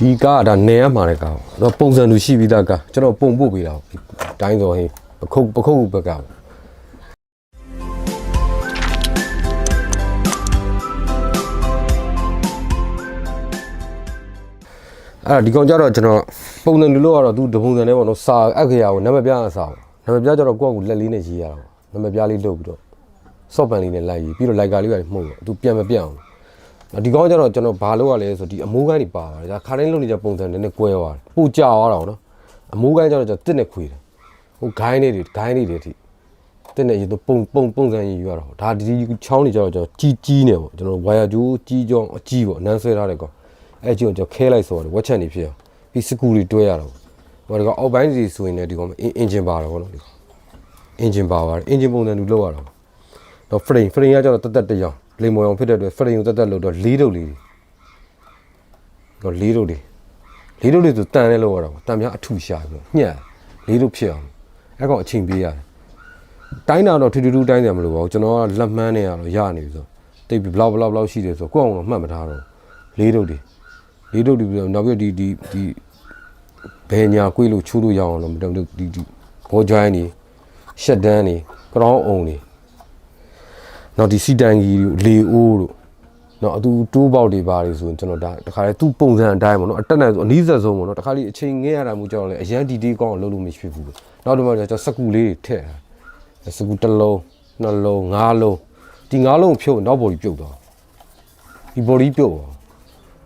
ဒီကားကဒါနယ်ရမှာတဲ့ကားပေါ့တော့ပုံစံသူရှိပြီးသားကားကျွန်တော်ပုံပို့ပေးတာပေါ့တိုင်းစောဟင်းပခုတ်ပခုတ်ဘက်ကပေါ့အဲ့ဒါဒီကောင်ကြတော့ကျွန်တော်ပုံစံလူလို့ကတော့သူတပုံစံနဲ့ပေါ့နော်စာအက္ခရာကိုနံပါတ်ပြအစားနံပါတ်ပြကြတော့ကိုယ့်ကိုလက်လေးနဲ့ရေးရတာပေါ့နံပါတ်ပြလေးလုပ်ပြီးတော့ဆော့ပန်လေးနဲ့လိုက်ရေးပြီးတော့လိုက်ကာလေးပဲမှုတ်တော့သူပြန်မပြတ်အောင် ဒီကောင်ကျတော့ကျွန်တော်ဘာလုပ်ရလဲဆိုဒီအမိုးကိုင်းတွေပါပါတယ်ဒါခါတိုင်းလုပ်နေကြပုံစံနဲ့နဲ့ကွဲသွားတယ်ပူကြသွားတာနော်အမိုးကိုင်းကျတော့ကျွန်တော်တစ်နဲ့ခွေတယ်ဟိုဂိုင်းလေးတွေဂိုင်းလေးတွေအထိတစ်နဲ့ရေတော့ပုံပုံပုံစံရေးယူရတော့ဒါဒီချောင်းတွေကျတော့ကျွန်တော်ကြီးကြီးနေပေါ့ကျွန်တော်ဝါယာကျိုးကြီးကြောင်းအကြီးပေါ့နန်းဆွဲထားတဲ့ကောင်အဲ့ကြီးကိုကျွန်တော်ခဲလိုက်ဆိုတော့ဝက်ချက်နေဖြစ်အောင်ပြီးစကူတွေတွဲရတော့ဟိုဒီကောင်အောက်ပိုင်းစီဆိုရင်လည်းဒီကောင်အင်ဂျင်ပါတော့ဗောနော်ဒီကောင်အင်ဂျင်ပါပါတယ်အင်ဂျင်ပုံစံတူလောက်ရတော့တော့ frame frame ကကျတော့တက်တက်တရောင် လေမော်အောင်ဖြစ်တဲ့အတွက် frame ကိုတက်တက်လို့တော့လေးတုပ်လေးတော့လေးတုပ်လေးလေးတုပ်လေးဆိုတန်လဲလို့ရတာပေါ့တန်များအထူရှာပြီးတော့ညက်လေးတုပ်ဖြစ်အောင်အဲ့ကောင်အချိန်ပေးရတယ်တိုင်းတာတော့ထူးထူးထူးတိုင်းတယ်မလို့ပါဘူးကျွန်တော်ကလက်မှန်းနေရတော့ရနေပြီဆိုတိတ်ပြီးဘလောက်ဘလောက်ဘလောက်ရှိတယ်ဆိုကိုယ့်အောင်တော့မှတ်မထားတော့လေးတုပ်လေးလေးတုပ်လေးပြီးတော့နောက်ပြီးဒီဒီဒီဘယ်ညာကွေးလို့ချိုးလို့ရအောင်တော့မတော်ဘူးဒီဒီဘောဂျိုင်းနေရှက်ဒန်းနေကရောင်းအောင်နေ နောက်ဒီစီတန်ကြီးတို့လေအိုးတို့နောက်အတူတိုးပေါက်တွေပါတယ်ဆိုရင်ကျွန်တော်ဒါတခါလေသူ့ပုံစံအတိုင်းပေါ့နော်အတက်နဲ့ဆိုအနည်းဆက်ဆုံးပေါ့နော်တခါလေအချိန်ငဲရတာမျိုးကြောင့်လေအရန်ဒီဒီကောင်းအောင်လုပ်လို့မရှိဘူးပဲနောက်တော့မှကျွန်တော်စကူလေးတွေထည့်တာစကူတစ်လုံးနှစ်လုံးငါးလုံးဒီငါးလုံးဖြုတ်နောက်ဘော်ဒီပြုတ်သွားဒီဘော်ဒီပြုတ်သွား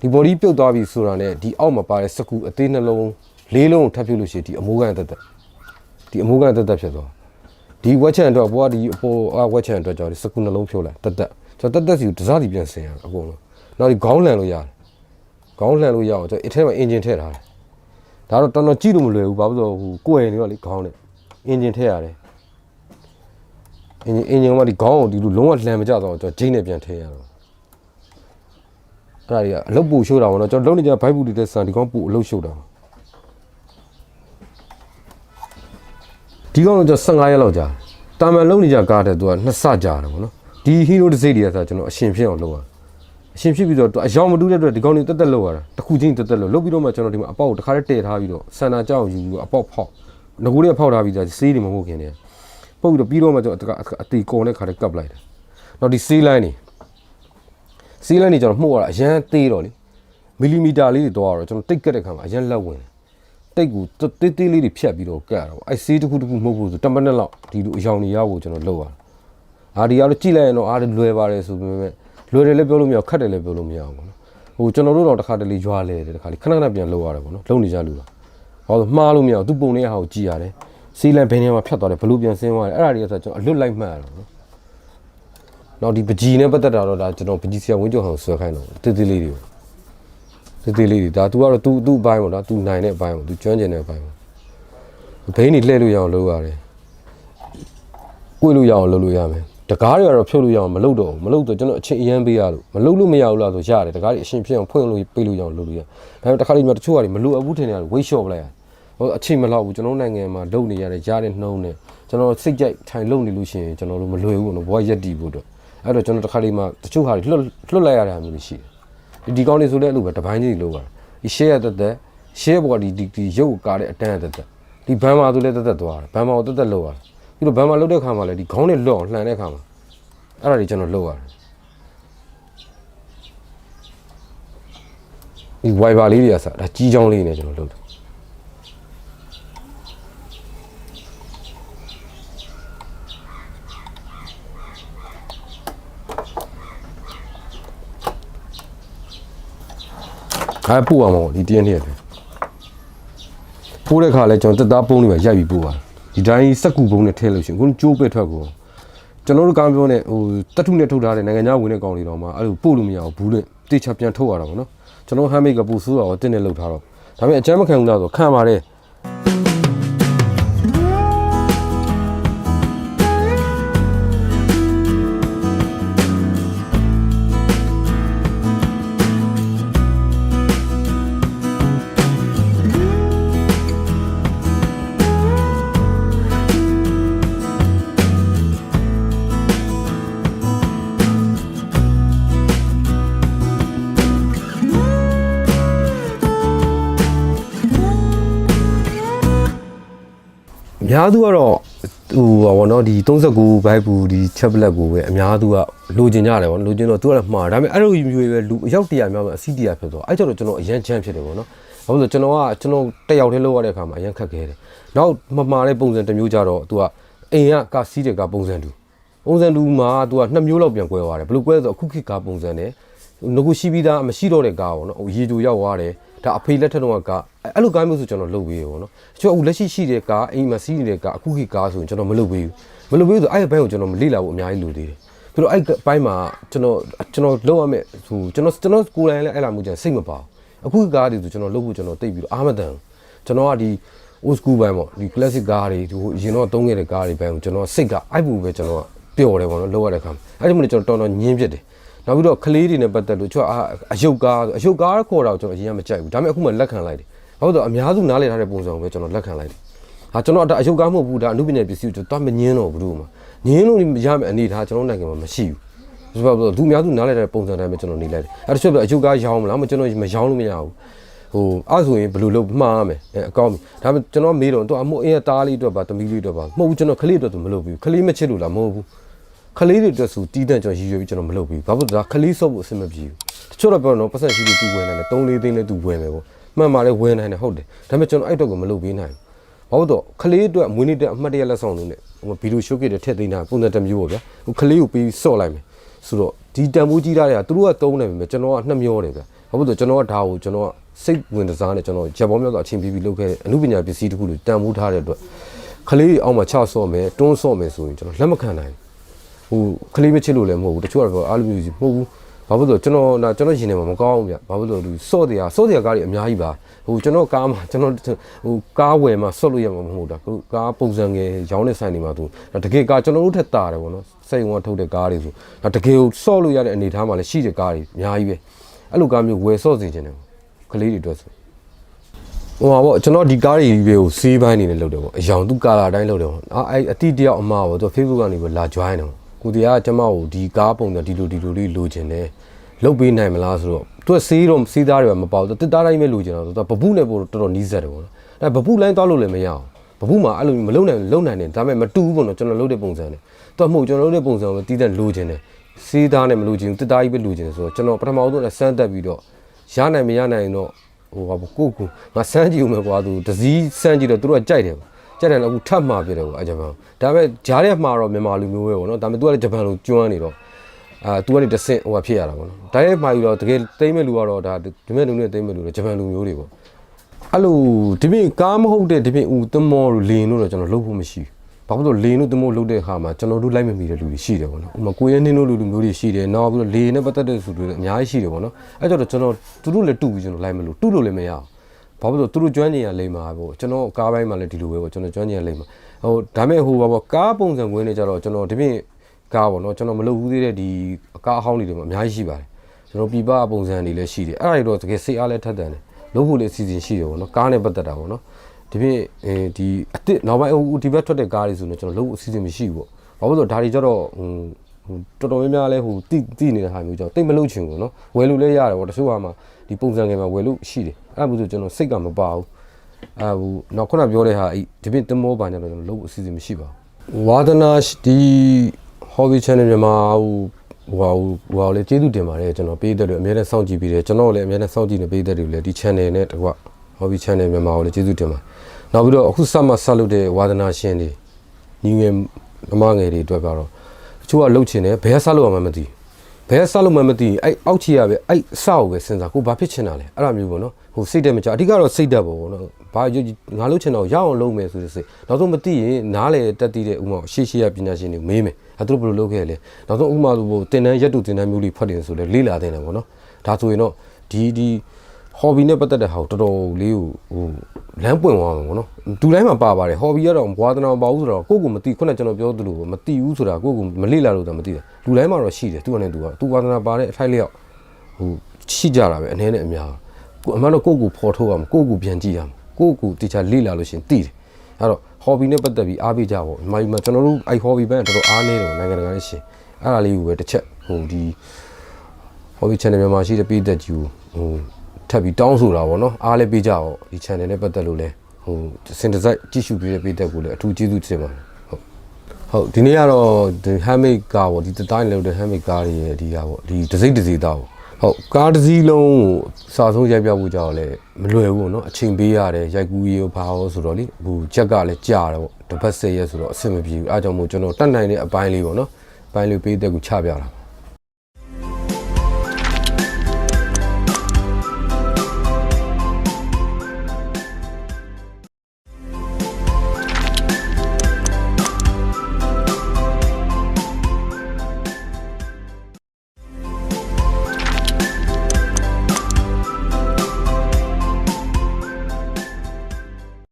ဒီဘော်ဒီပြုတ်သွားပြီဆိုတာနဲ့ဒီအောက်မှာပါတဲ့စကူအသေးနှလုံးလေးလုံးကိုထပ်ပြုတ်လို့ရှိရင်ဒီအမိုးကန်တက်တက်ဒီအမိုးကန်တက်တက်ဖြစ်သွား ဒီဝက်ချန်အတွက်ဘွားဒီအပေါ်အဝက်ချန်အတွက်ကြောင့်ဒီစကူနှလုံးဖြိုးလိုက်တက်တက်ကျွန်တော်တက်တက်စီကိုတစားစီပြန်ဆင်ရအကုန်လုံးနောက်ဒီခေါင်းလှန်လို့ရတယ်ခေါင်းလှန်လို့ရအောင်ကျွန်တော်အထဲမှာအင်ဂျင်ထည့်ထားတယ်ဒါတော့တော်တော်ကြည့်လို့မလွယ်ဘူးဘာလို့ဆိုဟိုကိုယ်ရနေတော့လေခေါင်းနဲ့အင်ဂျင်ထည့်ရတယ်အင်ဂျင်အင်ဂျင်ကဒီခေါင်းကိုဒီလိုလုံးဝလှန်မကြတော့ကျွန်တော်ဂျိန်းနဲ့ပြန်ထည့်ရတော့အဲ့ဒါကြီးကအလုပ်ပူရှိုးတာပေါ့နော်ကျွန်တော်လုံးနေကြဘိုက်ဘူးတီတဲ့ဆန်ဒီကောင်ပူအလုပ်ရှိုးတာ ဒီကောင်တော့ကျွန်တော်15ရက်လောက်ကြာတာမန်လုံးနေကြကားတဲ့သူကနှစ်ဆကြာတယ်ပေါ့နော်ဒီဟီးရိုးတစ်စိတ်တွေကဆိုကျွန်တော်အရှင်ဖြစ်အောင်လုပ်ရအရှင်ဖြစ်ပြီးတော့အယောင်မတူတဲ့အတွက်ဒီကောင်တွေတက်တက်လောက်ရတာတစ်ခုချင်းတက်တက်လောက်လုပ်ပြီးတော့မှကျွန်တော်ဒီမှာအပေါက်ကိုတစ်ခါတည်းတည့်ထားပြီးတော့ဆန္ဒကြောက်ယူပြီးတော့အပေါက်ဖောက်ငကိုတွေကဖောက်ထားပြီးသားစေးတွေမဟုတ်ခင်နေပုတ်ပြီးတော့ပြီးတော့မှကျွန်တော်အတီကုံနဲ့ခါတည်းကပ်လိုက်တယ်နောက်ဒီစေးလိုင်းနေစေးလိုင်းနေကျွန်တော်မှုတ်ရတာအရန်သေးတော့လေမီလီမီတာလေးတွေတော့တော့ကျွန်တော်တိတ်ကက်တဲ့ခါမှာအရန်လက်ဝင်တယ် တိတ်ကိုတေးသေးလေးတွေဖြတ်ပြီးတော့ကတ်ရတော့အဲစေးတစ်ခုတစ်ခုမဟုတ်ဘူးဆို10မိနစ်လောက်ဒီလိုအယောင်တွေရဖို့ကျွန်တော်လုပ်ရတယ်အာဒီကတော့ကြည့်လိုက်ရင်တော့အားလွယ်ပါတယ်ဆိုပေမဲ့လွယ်တယ်လည်းပြောလို့မရခက်တယ်လည်းပြောလို့မရဘူးပေါ့နော်ဟိုကျွန်တော်တို့တော့တစ်ခါတလေရွာလဲတယ်တစ်ခါလေခဏခဏပြန်လုပ်ရတယ်ပေါ့နော်လုံနေကြလူတာဟောမှားလို့မရဘူးသူပုံနေတဲ့ဟာကိုကြည့်ရတယ်စီလန်ဘယ်နေရာမှာဖြတ်သွားတယ်ဘလို့ပြန်ဆင်းသွားတယ်အဲ့ဒါတွေကဆိုကျွန်တော်အလွတ်လိုက်မှတ်ရတော့နော်နောက်ဒီပကြီးနဲ့ပတ်သက်တာတော့ဒါကျွန်တော်ပကြီးဆရာဝင်းကျော်ဟောင်းဆွဲခိုင်းတော့တိတိလေးတွေ တိတိလေးတွေဒါ तू ကတော့ तू သူ့အပိုင်းပေါ့နော် तू နိုင်တဲ့အပိုင်းပေါ့ तू ကျွမ်းကျင်တဲ့အပိုင်းပေါ့ဘိန်းနေလှည့်လို့ရအောင်လုပ်ရတယ်ကိုယ်လို့ရအောင်လုပ်လို့ရမယ်တကားတွေကတော့ဖြုတ်လို့ရအောင်မလုပ်တော့ဘူးမလုပ်တော့ကျွန်တော်အချိန်အရန်ပေးရလို့မလုပ်လို့မရဘူးလားဆိုရတယ်တကားတွေအရှင်ဖြစ်အောင်ဖွင့်လို့ပေးလို့ရအောင်လုပ်လို့ရဒါပေမဲ့တခါလေးမှတချို့ကမလို့အဘူးထင်တယ်ဝိတ်ရှော့ပလိုက်ရဟိုအချိန်မလောက်ဘူးကျွန်တော်နိုင်ငံမှာလုပ်နေရတဲ့ရတဲ့နှုံးနဲ့ကျွန်တော်စိတ်ကြိုက်ထိုင်လုပ်နေလို့ရှိရင်ကျွန်တော်တို့မလွယ်ဘူးနော်ဘဝရက်တည်ဖို့တော့အဲ့တော့ကျွန်တော်တခါလေးမှတချို့ဟာတွေလွတ်လွတ်လိုက်ရတာမျိုးရှိတယ် ဒီကောင်းနေဆိုလည်းအဲ့လိုပဲတပိုင်းကြီးလို့ပါဒီ share တက်တက် share ဘော်ဒီဒီရုပ်ကားတဲ့အတန်းတက်တက်ဒီဘန်မာဆိုလည်းတက်တက်သွားတယ်ဘန်မာကိုတက်တက်လောက်ရတယ်ပြီးတော့ဘန်မာလောက်တဲ့ခါမှာလည်းဒီခေါင်းနဲ့လွတ်အောင်လှန်တဲ့ခါမှာအဲ့ဒါတွေကျွန်တော်လုပ်ရတယ်ဒီ wiper လေးတွေကစားဒါကြီးချောင်းလေးနဲ့ကျွန်တော်လုပ်တယ် အဲပို့အောင်ပေါ့ဒီတရက်နေ့ရတယ်ပို့တဲ့ခါလဲကျွန်တော်တက်သားပုံးလေးပဲရိုက်ပြီးပို့ပါဒီတိုင်းစက်ကူပုံးနဲ့ထည့်လို့ရှိရင်ခုကျိုးပဲထွက်ကိုကျွန်တော်တို့ကားပြောနေဟိုတက်ထုနဲ့ထုတ်ထားတဲ့နိုင်ငံခြားဝင်တဲ့ကောင်တွေတော့မှအဲ့လိုပို့လို့မရဘူးဘူးနဲ့တေချာပြန်ထုတ်ရတာပေါ့နော်ကျွန်တော်ဟမ်းမိတ်ကပူဆိုးတော့တင်းနဲ့လှုပ်ထားတော့ဒါပေမဲ့အကျမ်းမခံဘူးလားဆိုခံပါတယ် များသူကတော့ဟိုပါဘောနော်ဒီ39ဘိုက်ဘူးဒီ tablet ကိုပဲအများသူကလိုချင်ကြတယ်ဗောလိုချင်တော့သူကလည်းမှားဒါပေမဲ့အဲ့လိုမျိုးပဲလူအယောက်တရာများမှအစီတရာဖြစ်သွားအဲ့ကျတော့ကျွန်တော်အရန်ချမ်းဖြစ်တယ်ဗောနော်ဘာလို့လဲကျွန်တော်ကကျွန်တော်တက်ရောက်ထဲလောက်ရတဲ့အခါမှာအရန်ခက်ခဲတယ်နောက်မမှားတဲ့ပုံစံတစ်မျိုးကြတော့သူကအိမ်ကကာစီးတဲ့ကပုံစံတူပုံစံတူမှာသူကနှစ်မျိုးလောက်ပြန်ကွဲသွားတယ်ဘယ်လိုကွဲလဲဆိုတော့အခုခေတ်ကားပုံစံနဲ့ငခုရှိပြီးသားမရှိတော့တဲ့ကားပေါ့နော်ဟိုရေကြိုရောက်သွားတယ် ဒါအဖေလက်ထက်တော့ကကားအဲ့လိုကားမျိုးဆိုကျွန်တော်လုပ်ပေးရပေါ့နော်တချို့အခုလက်ရှိရှိတဲ့ကားအိမ်မှာစီးနေတဲ့ကားအခုခေတ်ကားဆိုရင်ကျွန်တော်မလုပ်ပေးဘူးမလုပ်ပေးဘူးဆိုအဲ့ဘက်ကိုကျွန်တော်မလေ့လာဖို့အများကြီးလိုသေးတယ်ပြီးတော့အဲ့ဘိုင်းမှာကျွန်တော်ကျွန်တော်လုပ်ရမယ်ဟိုကျွန်တော်ကျွန်တော်ကိုယ်တိုင်လည်းအဲ့လာမှုကြစိတ်မပါဘူးအခုကားတွေဆိုကျွန်တော်လုပ်ဖို့ကျွန်တော်တိတ်ပြီးတော့အားမတန်ကျွန်တော်ကဒီ old school ဘိုင်းပေါ့ဒီ classic ကားတွေဒီဟိုရင်တော့သုံးခဲ့တဲ့ကားတွေဘိုင်းကိုကျွန်တော်စိတ်ကအဲ့ဘူးပဲကျွန်တော်ကပျော်တယ်ပေါ့နော်လောက်ရတဲ့ခါမှာအဲ့ဒီမှာကျွန်တော်တော်တော်ညင်းဖြစ်တယ် နောက်ပြီးတော့ကလေးတွေနဲ့ပတ်သက်လို့ကျွန်တော်အာအယုတ်ကားအယုတ်ကားခေါ်တာကိုကျွန်တော်အရင်ကမကြိုက်ဘူးဒါပေမဲ့အခုမှလက်ခံလိုက်တယ်ဘာလို့လဲဆိုတော့အများစုနားလည်ထားတဲ့ပုံစံကိုပဲကျွန်တော်လက်ခံလိုက်တယ်ဟာကျွန်တော်ဒါအယုတ်ကားမဟုတ်ဘူးဒါအနုပညာပစ္စည်းကိုကျွန်တော်မညင်းတော့ဘူးလို့မှာညင်းလို့ရမယ့်အနေထားကျွန်တော်နိုင်ငံမှာမရှိဘူးဆိုတော့သူအများစုနားလည်တဲ့ပုံစံတိုင်းပဲကျွန်တော်နေလိုက်တယ်အဲ့တချို့ကအယုတ်ကားရောင်းမလားမကျွန်တော်မရောင်းလို့မရဘူးဟိုအဲ့ဆိုရင်ဘယ်လိုလုပ်မှားရမယ်အဲအကောင်းပြီဒါပေမဲ့ကျွန်တော်မေးတော့သူအမို့အင်းတားလေးအတွက်ပါတမီးလေးအတွက်ပါမဟုတ်ဘူးကျွန်တော်ကလေးအတွက်သူမလုပ်ဘူးကလေးမချစ်လို့လားမဟုတ်ဘူး ခလေးတွေအတွက်ဆိုတီးတန့်ကျွန်တော်ရည်ရွယ်ပြီးကျွန်တော်မလုပ်ဘူးဘာဖြစ်လို့လဲခလေးဆော့ဖို့အဆင်မပြေဘူးတချို့တော့ပြောတော့ပတ်စံရှိလို့တူဝင်နိုင်တယ်3 4သိန်းလည်းတူဝင်မယ်ပေါ့မှန်ပါတယ်ဝင်နိုင်တယ်ဟုတ်တယ်ဒါပေမဲ့ကျွန်တော်အဲ့တော့ကိုမလုပ်ပေးနိုင်ဘူးဘာလို့တော့ခလေးအတွက်မွေးနေ့တက်အမှတ်တရလက်ဆောင်လို့ねဟိုဗီဒီယိုရှိုးကိတဲ့ထက်သိမ်းတာပုံစံတစ်မျိုးပေါ့ဗျာဟိုခလေးကိုပြီးဆော့လိုက်မယ်ဆိုတော့ဒီတန်ဖိုးကြီးတာတွေကသူတို့ကသုံးတယ်ပဲကျွန်တော်ကနှမျောတယ်ဗျာဘာလို့တော့ကျွန်တော်ကဒါကိုကျွန်တော်ကစိတ်ဝင်စားနဲ့ကျွန်တော်ဂျက်ဘောမြောက်ကအချင်းပြီးပြီးလုပ်ခဲ့တဲ့အမှုပညာပစ္စည်းတစ်ခုလိုတန်ဖိုးထားတဲ့အတွက်ခလေးအောက်မှာချဆော့မယ်တွန်းဆော့မယ်ဆိုရင်ကျွန်တော်လက်မခံနိုင်ဘူး ဟိုကလေးမချစ်လို့လည်းမဟုတ်ဘူးတချို့ကတော့အားလုံးမျိုးစီမဟုတ်ဘူးဘာဖြစ်လို့ကျွန်တော်နာကျွန်တော်ရင်ထဲမှာမကောင်းဘူးဗျဘာဖြစ်လို့လူစော့တရားစော့တရားကားတွေအများကြီးပါဟိုကျွန်တော်ကားမှာကျွန်တော်ဟိုကားဝယ်မှာစော့လို့ရမှာမဟုတ်တာခုကားပုံစံငယ်ရောင်းတဲ့ဆိုင်တွေမှာသူတကယ်ကားကျွန်တော်တို့ထက်တာတယ်ဗောနော်စိတ်ဝင်ထုတ်တဲ့ကားတွေဆိုဒါတကယ်ကိုစော့လို့ရတဲ့အနေအထားမှာလည်းရှိတဲ့ကားတွေအများကြီးပဲအဲ့လိုကားမျိုးဝယ်စော့စေခြင်းတယ်ကလေးတွေအတွက်ဆိုဟိုပါပေါ့ကျွန်တော်ဒီကားတွေတွေကိုစီးပိုင်းနေနဲ့လုပ်တယ်ပေါ့အယောင်သူကာလာတိုင်းလုပ်တယ်ပေါ့အာအဲ့အတိတယောက်အမပေါ့သူ Facebook ကနေပဲလာ join တယ်ပေါ့ ကိုတရားကကျမကိုဒီကားပုံစံဒီလိုဒီလိုလေးလိုချင်တယ်လုပ်ပေးနိုင်မလားဆိုတော့သူကစီးတော့စီးသားတွေကမပေါဘူးတစ်သားတိုင်းပဲလိုချင်တော့သူကပပုနဲ့ပို့တော်တော်နီးစက်တယ်ပေါ့နော်ဒါပပုလိုင်းသွားလို့လည်းမရအောင်ပပုမှာအဲ့လိုမလုံနိုင်လုံနိုင်တယ်ဒါပေမဲ့မတူဘူးပေါ့နော်ကျွန်တော်လုပ်တဲ့ပုံစံနဲ့သူကမဟုတ်ကျွန်တော်လုပ်တဲ့ပုံစံကိုတီးတဲ့လိုချင်တယ်စီးသားနဲ့မလိုချင်ဘူးတစ်သားကြီးပဲလိုချင်တယ်ဆိုတော့ကျွန်တော်ပထမဆုံးနဲ့စမ်းတက်ပြီးတော့ရနိုင်မရနိုင်တော့ဟိုဟာကိုကိုကိုငါစမ်းကြည့်ဦးမယ်ကွာသူတစည်းစမ်းကြည့်တော့သူတို့ကကြိုက်တယ်ပေါ့ ကြိုက်တယ်လည်းအခုထပ်မှာပြတယ်ပေါ့အဂျပန်ဒါပေမဲ့ဂျားရက်မှာတော့မြန်မာလူမျိုးပဲပေါ့နော်ဒါပေမဲ့သူကလည်းဂျပန်လိုကျွမ်းနေတော့အာသူကနေတဆင့်ဟိုဟာဖြစ်ရတာပေါ့နော်ဒါရက်မှာယူတော့တကယ်တိမ့်မဲ့လူကတော့ဒါဒီမဲ့လူနဲ့တိမ့်မဲ့လူတော့ဂျပန်လူမျိုးတွေပေါ့အဲ့လိုဒီပြင်ကားမဟုတ်တဲ့ဒီပြင်ဦးသမောလိုလင်းလို့တော့ကျွန်တော်လုပ်ဖို့မရှိဘူးဘာဖြစ်လို့လင်းလို့သမောလုပ်တဲ့အခါမှာကျွန်တော်တို့လိုက်မမီတဲ့လူတွေရှိတယ်ပေါ့နော်ဥပမာကိုရဲနှင်းတို့လူလူမျိုးတွေရှိတယ်နောက်ပြီးတော့လေနဲ့ပတ်သက်တဲ့သူတွေလည်းအများကြီးရှိတယ်ပေါ့နော်အဲ့ကြတော့ကျွန်တော်သူတို့လည်းတူပြီးကျွန်တော်လိုက်မလို့တူလို့လည်းမရအောင် ဘာဖြစ်လို့သူတို့ကျွမ်းကျင်ရလိမ့်မှာပေါ့ကျွန်တော်ကားပိုင်းမှာလည်းဒီလိုပဲပေါ့ကျွန်တော်ကျွမ်းကျင်ရလိမ့်မှာဟိုဒါမဲ့ဟိုပါပေါ့ကားပုံစံဝင်နေကြတော့ကျွန်တော်ဒီပြင်ကားပေါ့နော်ကျွန်တော်မလုပ်ဘူးသေးတဲ့ဒီအကားအဟောင်းတွေတော့အများကြီးရှိပါတယ်ကျွန်တော်ပြပပုံစံတွေလည်းရှိတယ်အဲ့ဒါတွေတော့တကယ်စိတ်အားလည်းထက်တန်တယ်လုပ်ဖို့လည်းအစီအစဉ်ရှိတယ်ပေါ့နော်ကားနဲ့ပတ်သက်တာပေါ့နော်ဒီပြင်အဲဒီအစ်စ်နောက်ပိုင်းဟိုဒီဘက်ထွက်တဲ့ကားတွေဆိုတော့ကျွန်တော်လုပ်ဖို့အစီအစဉ်မရှိဘူးပေါ့ဘာဖြစ်လို့ဒါတွေကြတော့ဟို ဟိုတော်တော်များများလဲဟိုတိတိနေတဲ့ဟာမျိုးကြောင့်တိတ်မလုပ်ချင်ဘူးเนาะဝယ်လို့လည်းရတယ်ပေါ့တချို့ဟာမှာဒီပုံစံငယ်မှာဝယ်လို့ရှိတယ်အဲ့ဒါမျိုးဆိုကျွန်တော်စိတ်ကမပါဘူးအဲဟိုနောက်ခုနပြောတဲ့ဟာအဲ့ဒီပြင်တမောပါညာတော့ကျွန်တော်လုပ်ဖို့အစီအစဉ်မရှိပါဘူးဝါဒနာဒီ hobby channel မြန်မာဟိုဟိုဟိုလေကျေးဇူးတင်ပါတယ်ကျွန်တော်ပေးတဲ့တွေအများနဲ့စောင့်ကြည့်ပြီးတယ်ကျွန်တော်လည်းအများနဲ့စောင့်ကြည့်နေပေးတဲ့တွေလည်းဒီ channel နဲ့တကွ hobby channel မြန်မာကိုလည်းကျေးဇူးတင်ပါတယ်နောက်ပြီးတော့အခုစမှဆက်လုပ်တဲ့ဝါဒနာရှင်တွေညီငယ်မမငယ်တွေအတွက်ကတော့တ ချို့ကလှုပ်ချင်တယ်ဘယ်ကဆက်လုပ်ရမှန်းမသိဘူးဘယ်ကဆက်လို့မှမသိအဲ့အောက်ချီရပဲအဲ့အစကိုပဲစဉ်းစားကိုဘာဖြစ်ချင်တာလဲအဲ့လိုမျိုးပေါ့နော်ဟိုစိတ်တက်မကြအဓိကတော့စိတ်တက်ပေါ့ပေါ့နော်ဘာငါလုပ်ချင်တော့ရအောင်လုပ်မယ်ဆိုတဲ့စိတ်နောက်ဆုံးမသိရင်နားလေတက်တည်တဲ့ဥမာရှေ့ရှေ့ရပညာရှင်တွေမေးမယ်အဲ့သူတို့ဘယ်လိုလုပ်ခဲ့လဲနောက်ဆုံးဥမာလိုတင်တန်းရက်တူတင်တန်းမျိုးလေးဖတ်တယ်ဆိုလဲလေ့လာတင်တယ်ပေါ့နော်ဒါဆိုရင်တော့ဒီဒီ hobby နဲ့ပတ်သက်တဲ့ဟာကိုတော်တော်လေးကိုဟိုလမ်းပွင့်သွားမှာပေါ့နော်ဒူတိုင်းမှာပါပါတယ် hobby ကတော့ဘွာသနာမပါဘူးဆိုတော့ကိုယ့်ကိုမသိခုနကကျွန်တော်ပြောသလိုမသိဘူးဆိုတာကိုယ့်ကိုမလေ့လာလို့တော့မသိတယ်လူတိုင်းမှာတော့ရှိတယ်သူကလည်းသူကသူဝါသနာပါတဲ့အထိုက်လျောက်ဟိုရှိကြတာပဲအနေနဲ့အများကိုအမှန်တော့ကိုယ့်ကိုဖော်ထုတ်အောင်ကိုယ့်ကိုပြန်ကြည့်အောင်ကိုယ့်ကိုတခြားလေ့လာလို့ရှင်သိတယ်အဲ့တော့ hobby နဲ့ပတ်သက်ပြီးအားပေးကြပါဦးဒီမှာကျွန်တော်တို့အဲ့ hobby ဘက်တော်တော်အားနေတယ်နိုင်ငံတကာလေးရှင်အဲ့ဒါလေးကိုပဲတစ်ချက်ဟိုဒီ hobby channel မြန်မာရှိတဲ့ပြည်သက်ကြီးကိုဟို ထပ်ပြီးတောင်းဆိုတာပေါ့နော်အားလည်းပေးကြအောင်ဒီ channel နဲ့ပတ်သက်လို့လဲဟိုစင်တစိုက်ကြည့်ရှုပေးတဲ့ပေးတဲ့ကိုလည်းအထူးကျေးဇူးတင်ပါတယ်ဟုတ်ဟုတ်ဒီနေ့ကတော့ဒီ handmade ကားပေါ့ဒီတိုင်းလောက်တဲ့ handmade ကားတွေရဲ့ဒီဟာပေါ့ဒီတစ်စိတ်တစ်စီသားပေါ့ဟုတ်ကားတစ်စီးလုံးကိုစာဆုံးရိုက်ပြဖို့ကြောက်လဲမလွယ်ဘူးပေါ့နော်အချိန်ပေးရတယ်ရိုက်ကူးရေးဘာလို့ဆိုတော့လေဟိုချက်ကလည်းကြာတယ်ပေါ့တစ်ပတ်ဆက်ရက်ဆိုတော့အဆင်မပြေဘူးအားကြောင့်မို့ကျွန်တော်တတ်နိုင်တဲ့အပိုင်းလေးပေါ့နော်အပိုင်းလေးပေးတဲ့ကိုချပြတာ